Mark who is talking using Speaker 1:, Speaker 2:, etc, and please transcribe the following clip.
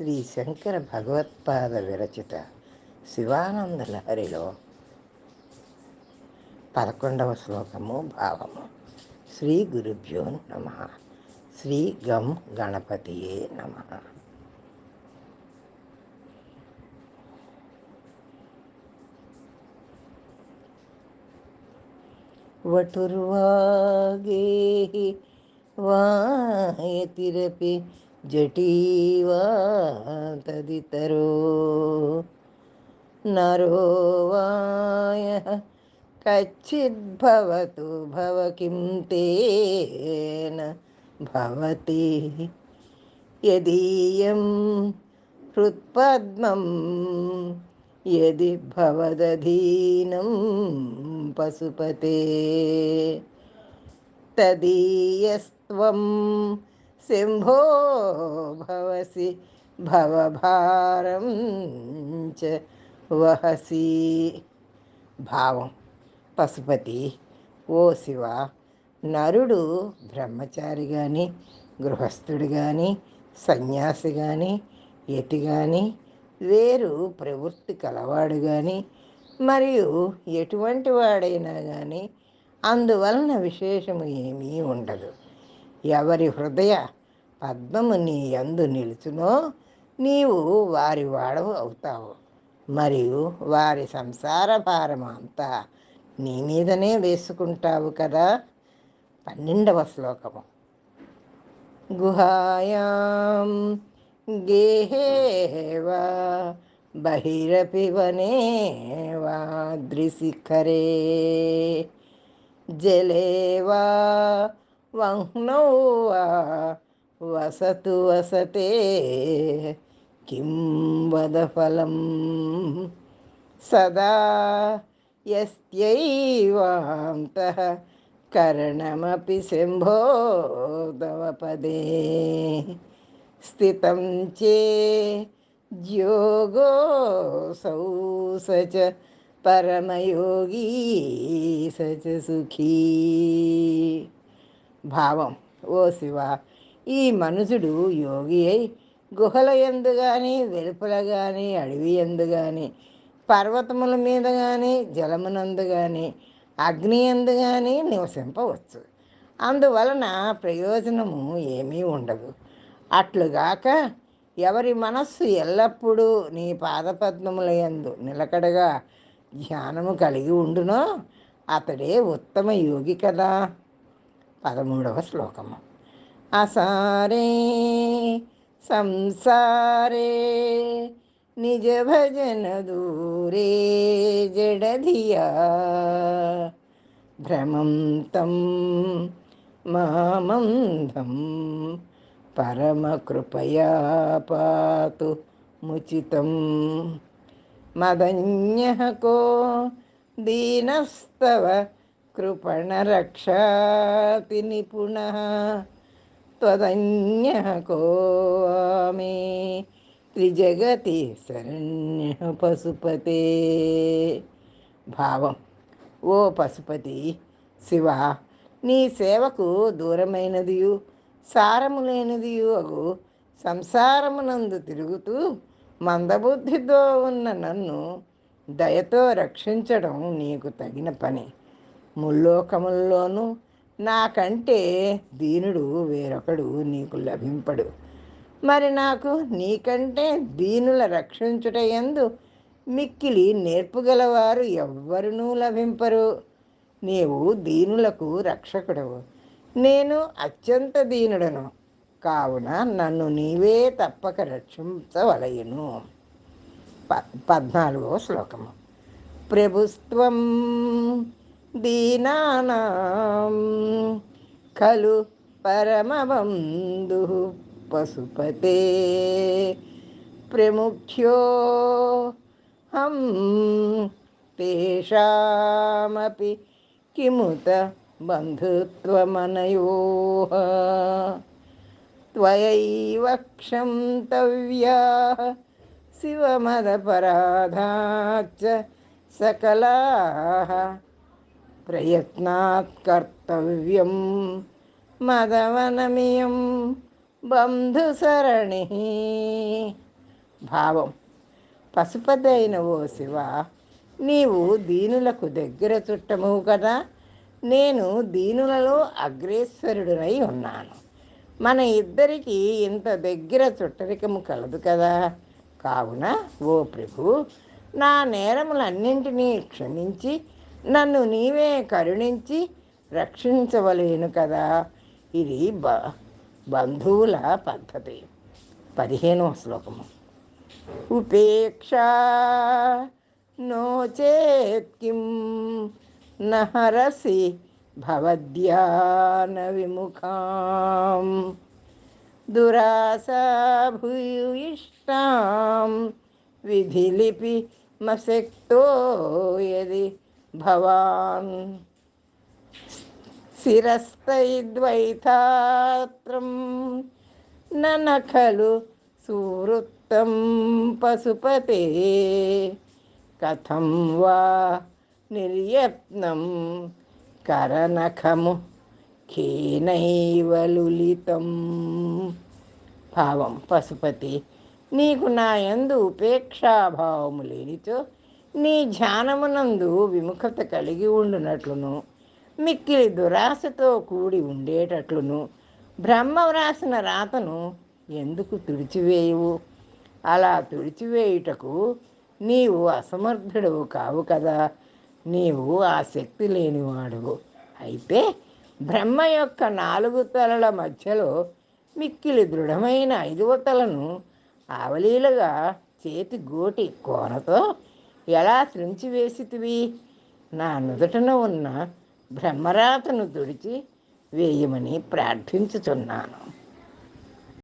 Speaker 1: శ్రీ శంకర భగవత్పాద విరచిత శివానంద లహరిలో పదకొండవ శ్లోకము భావము. శ్రీ గురుభ్యో నమ. శ్రీ గం గణపతియే నమ. వటుర్వాగేహి వాయతిరపి జటీవా తదితరో నరో వాయ కచ్చిద్భవతు భవ కిం తేన భవతి యదీయం హృత్పద్మం యది భవదధీనం పశుపతే తదీయస్త్వం శంభో భవసి భవభారం చ వహసి భావం పశుపతి ఓ శివ నరుడు బ్రహ్మచారి కానీ గృహస్థుడు కానీ సన్యాసి కానీ యతి కానీ వేరు ప్రవృత్తి కలవాడు కానీ మరియు ఎటువంటి వాడైనా కానీ అందువలన విశేషము ఏమీ ఉండదు. ఎవరి హృదయ పద్మము నీ యందు నిలుచునో నీవు వారి వాడవు అవుతావు. మరియు వారి సంసార భారం అంతా నీ మీదనే వేసుకుంటావు కదా. పన్నెండవ శ్లోకము. గుహాయాం గేహేవా బహిరపి వనే జలేవా దృశిఖరే జలే వా వహ్నౌ వా వసతు వసతే కిం వద ఫలం. సదా యస్యైవాంతః కరణమపి శంభో తవ పదే. స్థితం చే జ్యోగోऽసౌ స భావం. ఓ శివ ఈ మనుషుడు యోగి అయి గుహల ఎందు కానీ వెలుపల కానీ అడవి ఎందు కానీ పర్వతముల మీద కానీ జలమునందు కానీ అగ్ని ఎందు కానీ నివసింపవచ్చు. అందువలన ప్రయోజనము ఏమీ ఉండదు. అట్లుగాక ఎవరి మనస్సు ఎల్లప్పుడూ నీ పాదపద్మముల యందు నిలకడగా ధ్యానము కలిగి ఉండునో అతడే ఉత్తమ యోగి కదా. పదమూడవ శ్లోకము అసారే సంసారే నిజ భజన దూరే జడధియా భ్రమం తం మామంధం పరమకృపయా పాతు ముచితం మదన్య కో దీనస్తవ కృపణరక్షాతి నిపుణ త్వదన్య కోమే త్రిజగతి శరణ్య పశుపతే భావం ఓ పశుపతి శివ నీ సేవకు దూరమైనదియు సారము లేనిదియు అగు సంసారమునందు తిరుగుతూ మందబుద్ధితో ఉన్న నన్ను దయతో రక్షించడం నీకు తగిన పని. ముల్లోకముల్లోనూ నాకంటే దీనుడు వేరొకడు నీకు లభింపడు. మరి నాకు నీకంటే దీనుల రక్షించుట ఎందు మిక్కిలి నేర్పుగలవారు ఎవ్వరునూ లభింపరు. నీవు దీనులకు రక్షకుడవు. నేను అత్యంత దీనుడను. కావున నన్ను నీవే తప్పక రక్షించవలయను. ప పద్నాలుగో శ్లోకము. ప్రభుత్వం దీనానాం ఖలు పరమబంధు పశుపతే ప్రముఖ్యో హం తేషామపి కిముత బంధుత్వమనయోహ త్వయైవ క్షంతవ్యా శివమదపరాధాచ్చ సకలా ప్రయత్నాత్ కర్తవ్యం మదవనమియం బంధుసరణి భావం పశుపతి అయిన ఓ శివ నీవు దీనులకు దగ్గర చుట్టము కదా నేను దీనులలో అగ్రేశ్వరుడునై ఉన్నాను. మన ఇద్దరికి ఇంత దగ్గర చుట్టరికము కలదు కదా. కావున ఓ ప్రభు నా నేరములన్నింటినీ క్షమించి నన్ను నీవే కరుణించి రక్షించవలేను కదా. ఇది బ బంధువుల పద్ధతి. పదిహేనవ శ్లోకము. ఉపేక్ష నోచేత్కిం నహరసి భవద్యాన విముఖాం. దురాసా భూయిష్టాం విధిలిపి మసక్తో యది భవాన్ శిరస్తైద్వైతాత్రం నన ఖలు సువృత్తం పశుపతే కథం వా నిర్యత్నం కరనఖము కేనైవ లులితం భావం పశుపతి నీకు నా యందు ఉపేక్షాభావము లేనిచో నీ ధ్యానమునందు విముఖత కలిగి ఉండునట్లును మిక్కిలి దురాశతో కూడి ఉండేటట్లును బ్రహ్మ వ్రాసిన రాతను ఎందుకు తుడిచివేయువు? అలా తుడిచివేయుటకు నీవు అసమర్థుడవు కావు కదా నీవు ఆ శక్తి లేనివాడువు. అయితే బ్రహ్మ యొక్క నాలుగు తలల మధ్యలో మిక్కిలి దృఢమైన ఐదవ తలను ఆవలీలుగా చేతి గోటి కోనతో ఎలా త్రుంచివేసితివి నా నుదుటన ఉన్న బ్రహ్మరాతను తుడిచి వేయమని ప్రార్థించుచున్నాను.